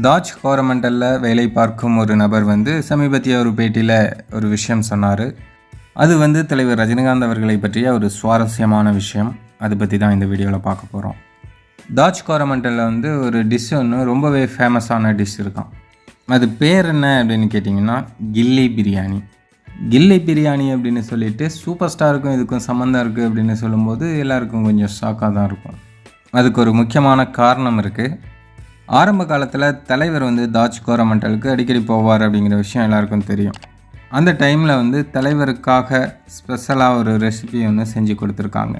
தாஜ் கோரமண்டலில் வேலை பார்க்கும் ஒரு நபர் வந்து சமீபத்திய ஒரு பேட்டியில் ஒரு விஷயம் சொன்னார். அது வந்து தலைவர் ரஜினிகாந்த் அவர்களை பற்றிய ஒரு சுவாரஸ்யமான விஷயம். அதை பற்றி தான் இந்த வீடியோவில் பார்க்க போகிறோம் தாஜ் கோரமண்டலில் வந்து ஒரு டிஷ் ஒன்று ரொம்பவே ஃபேமஸான டிஷ் இருக்கான் அது பேர் என்ன அப்படின்னு கேட்டிங்கன்னா கில்லி பிரியாணி. கில்லி பிரியாணி அப்படின்னு சொல்லிட்டு சூப்பர் ஸ்டாருக்கும் இதுக்கும் சம்மந்தம் இருக்குது அப்படின்னு சொல்லும்போது எல்லாருக்கும் கொஞ்சம் ஷாக்காக தான் இருக்கும். அதுக்கு ஒரு முக்கியமான காரணம் இருக்குது ஆரம்ப காலத்தில் தலைவர் வந்து தாஜ் கோரமண்டலுக்கு அடிக்கடி போவார் அப்படிங்கிற விஷயம் எல்லாருக்கும் தெரியும். அந்த டைமில் வந்து தலைவருக்காக ஸ்பெஷலாக ஒரு ரெசிபி ஒன்று செஞ்சு கொடுத்துருக்காங்க.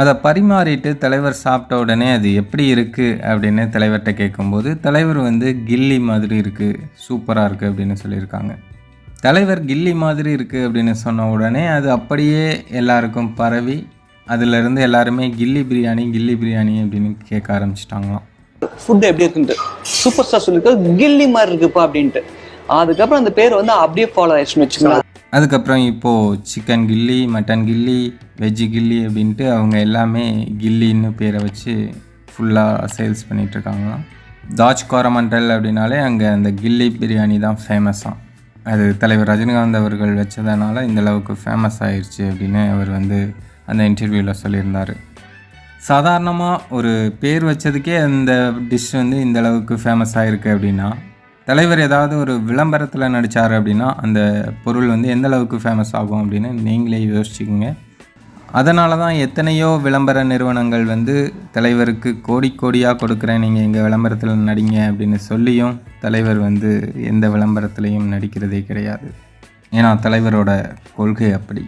அதை பரிமாறிட்டு தலைவர் சாப்பிட்ட உடனே அது எப்படி இருக்குது அப்படின்னு தலைவர்கிட்ட கேட்கும்போது தலைவர் வந்து கில்லி மாதிரி இருக்குது சூப்பராக இருக்குது அப்படின்னு சொல்லியிருக்காங்க. தலைவர் கில்லி மாதிரி இருக்குது அப்படின்னு சொன்ன உடனே அது அப்படியே எல்லாருக்கும் பரவி அதிலிருந்து எல்லாருமே கில்லி பிரியாணி கில்லி பிரியாணி அப்படின்னு கேட்க ஆரம்பிச்சிட்டாங்களாம். ஃபுட் எப்படி இருக்குன்ட்டு. சூப்பர் ஸ்டார் சொல்லியிருக்காரு கில்லி மாதிரி இருக்குப்பா அப்படின்ட்டு. அதுக்கப்புறம் அந்த பேர் வந்து அப்படியே ஃபாலோ ஆயிடுச்சுன்னு வச்சுக்கலாம் அதுக்கப்புறம் இப்போது சிக்கன் கில்லி மட்டன் கில்லி வெஜ்ஜு கில்லி அப்படின்ட்டு அவங்க எல்லாமே கில்லின்னு பேரை வச்சு ஃபுல்லாக சேல்ஸ் பண்ணிகிட்ருக்காங்களாம் தாஜ் கோரமண்டல் அப்படின்னாலே அங்கே அந்த கில்லி பிரியாணி தான் ஃபேமஸாக அது தலைவர் ரஜினிகாந்த் அவர்கள் வச்சதுனால இந்த அளவுக்கு ஃபேமஸ் ஆயிடுச்சு அப்படின்னு அவர் வந்து அந்த இன்டர்வியூவில் சொல்லியிருந்தார். சாதாரணமாக ஒரு பேர் வச்சதுக்கே அந்த டிஷ் வந்து இந்த அளவுக்கு ஃபேமஸ் ஆகிருக்கு அப்படின்னா தலைவர் ஏதாவது ஒரு விளம்பரத்தில் நடித்தார் அப்படின்னா அந்த பொருள் வந்து எந்த அளவுக்கு ஃபேமஸ் ஆகும் அப்படின்னு நீங்களே யோசிச்சுக்கோங்க. அதனால தான் எத்தனையோ விளம்பர நிறுவனங்கள் வந்து தலைவருக்கு கோடி கோடியாக கொடுக்குறேன் நீங்கள் எங்கள் விளம்பரத்தில் நடிங்க அப்படின்னு சொல்லியும் தலைவர் வந்து எந்த விளம்பரத்துலேயும் நடிக்கிறதே கிடையாது. ஏன்னா தலைவரோட கொள்கை அப்படி.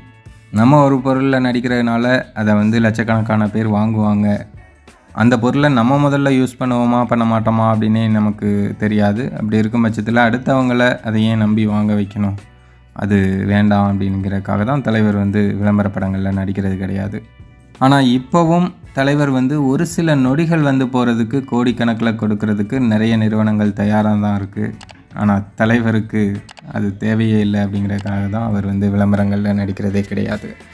நம்ம ஒரு பொருளில் நடிக்கிறதுனால அதை வந்து லட்சக்கணக்கான பேர் வாங்குவாங்க. அந்த பொருளை நம்ம முதல்ல யூஸ் பண்ணுவோமா பண்ண மாட்டோமா அப்படின்னே நமக்கு தெரியாது. அப்படி இருக்கும் பட்சத்தில் அடுத்தவங்கள அதை ஏன் நம்பி வாங்க வைக்கணும். அது வேண்டாம் அப்படிங்கிறதுக்காக தான் தலைவர் வந்து விளம்பர படங்களில் நடிக்கிறது கிடையாது. ஆனால் இப்போவும் தலைவர் வந்து ஒரு சில நொடிகள் வந்து போகிறதுக்கு கோடிக்கணக்கில் கொடுக்கறதுக்கு நிறைய நிறுவனங்கள் தயாராக தான் இருக்குது ஆனால் தலைவருக்கு அது தேவையே இல்லை அப்படிங்கிறதுக்காக தான் அவர் வந்து விளம்பரங்களில் நடிக்கிறதே கிடையாது.